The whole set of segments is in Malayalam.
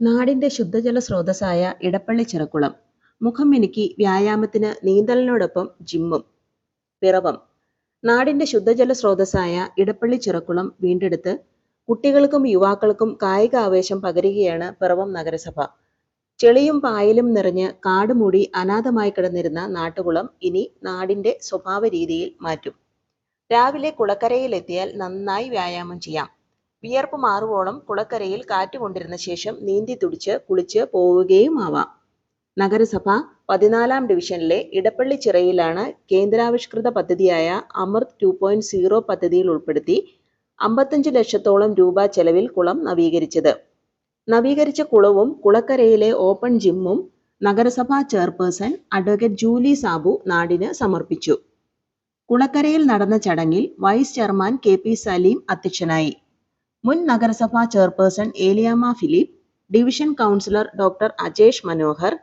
നാടിന്റെ ശുദ്ധജല സ്രോതസ്സായ ഇടപ്പള്ളി ചിറക്കുളം. മുഖം മിനുക്കി വ്യായാമത്തിന് നീന്തലിനോടൊപ്പം ജിമ്മും. പിറവം. നാടിന്റെ ശുദ്ധജല സ്രോതസ്സായ ഇടപ്പള്ളി ചിറക്കുളം വീണ്ടെടുത്ത് കുട്ടികൾക്കും യുവാക്കൾക്കും കായിക ആവേശം പകരുകയാണ് പിറവം നഗരസഭ. ചെളിയും പായലും നിറഞ്ഞ് കാടുമൂടി അനാഥമായി കിടന്നിരുന്ന നാട്ടുകുളം ഇനി നാടിന്റെ സ്വഭാവ രീതിയിൽ മാറ്റും. രാവിലെ കുളക്കരയിലെത്തിയാൽ നന്നായി വ്യായാമം ചെയ്യാം. വിയർപ്പ് മാറുവോളം കുളക്കരയിൽ കാറ്റുകൊണ്ടിരുന്ന ശേഷം നീന്തി തുടിച്ച് കുളിച്ച് പോവുകയും ആവാം നഗരസഭ പതിനാലാം ഡിവിഷനിലെ ഇടപ്പള്ളി ചിറയിലാണ് കേന്ദ്രാവിഷ്കൃത പദ്ധതിയായ അമൃത് ടു പോയിന്റ് സീറോ പദ്ധതിയിൽ ഉൾപ്പെടുത്തി അമ്പത്തഞ്ച് ലക്ഷത്തോളം രൂപ ചെലവിൽ കുളം നവീകരിച്ചത്. നവീകരിച്ച കുളവും കുളക്കരയിലെ ഓപ്പൺ ജിമ്മും നഗരസഭാ ചെയർപേഴ്സൺ അഡ്വക്കേറ്റ് ജൂലി സാബു നാടിന് സമർപ്പിച്ചു. കുളക്കരയിൽ നടന്ന ചടങ്ങിൽ vice chairman K P Saleem അധ്യക്ഷനായി. മുൻ നഗരസഭാ chairperson Eliyamma Philip division councillor doctor Ajesh Manohar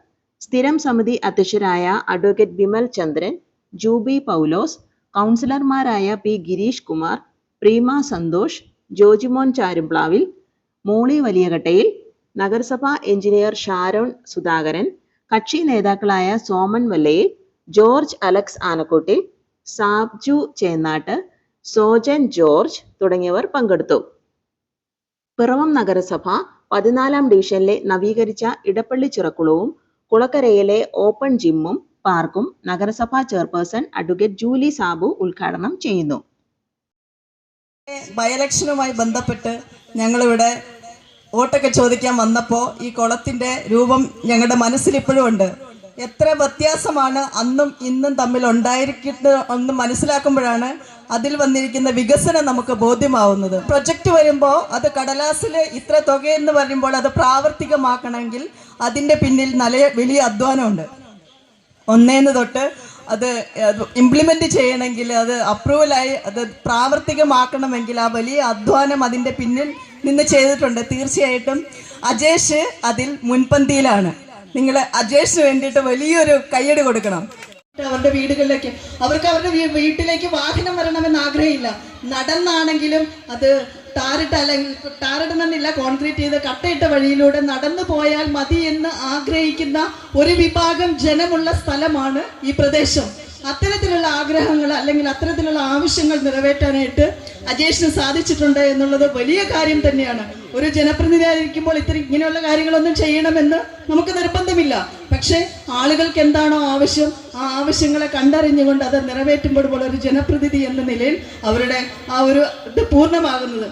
സ്ഥിരം സമിതി അധ്യക്ഷരായ അഡ്വക്കേറ്റ് ബിമൽ ചന്ദ്രൻ ജൂബി പൗലോസ് കൗൺസിലർമാരായ പി ഗിരീഷ് കുമാർ പ്രീമ സന്തോഷ് ജോജിമോൻ ചാരുംപ്ലാവിൽ മോളി വലിയകട്ടയിൽ നഗരസഭാ എഞ്ചിനീയർ ഷാരോൺ സുധാകരൻ കക്ഷി നേതാക്കളായ സോമൻ വല്ലയിൽ ജോർജ് അലക്സ് ആനക്കോട്ടിൽ സാബ്ജു ചേന്നാട്ട് സോജൻ ജോർജ് തുടങ്ങിയവർ പങ്കെടുത്തു. പിറവം നഗരസഭ പതിനാലാം ഡിവിഷനിലെ നവീകരിച്ച ഇടപ്പള്ളി ചിറക്കുളവും കുളക്കരയിലെ ഓപ്പൺ ജിമ്മും പാർക്കും നഗരസഭാ ചെയർപേഴ്സൺ അഡ്വക്കേറ്റ് ജൂലി സാബു ഉദ്ഘാടനം ചെയ്യുന്നു. ബയലക്ഷനുമായി ബന്ധപ്പെട്ട് ഞങ്ങളിവിടെ വോട്ടൊക്കെ ചോദിക്കാൻ വന്നപ്പോൾ ഈ കുളത്തിന്റെ രൂപം ഞങ്ങളുടെ മനസ്സിൽ ഇപ്പോഴും ഉണ്ട്. എത്ര വ്യത്യാസമാണ് അന്നും ഇന്നും തമ്മിൽ ഉണ്ടായിരിക്കുന്നത് ഒന്ന് മനസ്സിലാക്കുമ്പോഴാണ് അതിൽ വന്നിരിക്കുന്ന വികസനം നമുക്ക് ബോധ്യമാവുന്നത്. പ്രൊജക്റ്റ് വരുമ്പോൾ അത് കടലാസിൽ ഇത്ര തുകയെന്ന് പറയുമ്പോൾ അത് പ്രാവർത്തികമാക്കണമെങ്കിൽ അതിന്റെ പിന്നിൽ നല്ല വലിയ അധ്വാനമുണ്ട്. ഒന്നേന്ന് തൊട്ട് അത് ഇംപ്ലിമെന്റ് ചെയ്യണമെങ്കിൽ അത് അപ്രൂവലായി അത് പ്രാവർത്തികമാക്കണമെങ്കിൽ ആ വലിയ അധ്വാനം അതിന്റെ പിന്നിൽ നിന്ന് ചെയ്തിട്ടുണ്ട്. തീർച്ചയായിട്ടും അജേഷ് അതിൽ മുൻപന്തിയിലാണ്. നിങ്ങൾ അജേഷിന് വേണ്ടിയിട്ട് വലിയൊരു കയ്യടി കൊടുക്കണം. അവരുടെ വീടുകളിലേക്ക്. അവർക്ക് അവരുടെ വീട്ടിലേക്ക് വാഹനം വരണമെന്ന് ആഗ്രഹമില്ല. നടന്നാണെങ്കിലും അത് ടാറിട്ട് അല്ലെങ്കിൽ ടാറിടണമെന്നില്ല കോൺക്രീറ്റ് ചെയ്ത് കട്ടയിട്ട വഴിയിലൂടെ നടന്നു പോയാൽ മതി എന്ന് ആഗ്രഹിക്കുന്ന ഒരു വിഭാഗം ജനമുള്ള സ്ഥലമാണ് ഈ പ്രദേശം. അത്തരത്തിലുള്ള ആഗ്രഹങ്ങൾ അല്ലെങ്കിൽ അത്തരത്തിലുള്ള ആവശ്യങ്ങൾ നിറവേറ്റാനായിട്ട് അജേഷിന് സാധിച്ചിട്ടുണ്ട് എന്നുള്ളത് വലിയ കാര്യം തന്നെയാണ്. ഒരു ജനപ്രതിനിധിയായിരിക്കുമ്പോൾ ഇത്ര ഇങ്ങനെയുള്ള കാര്യങ്ങളൊന്നും ചെയ്യണമെന്ന് നമുക്ക് നിർബന്ധമില്ല. പക്ഷേ ആളുകൾക്ക് എന്താണോ ആവശ്യം ആ ആവശ്യങ്ങളെ കണ്ടറിഞ്ഞുകൊണ്ട് അത് നിറവേറ്റുമ്പോൾ ഒരു ജനപ്രതിനിധി എന്ന നിലയിൽ അവരുടെ ആ ഒരു ഇത് പൂർണമാകുന്നത്.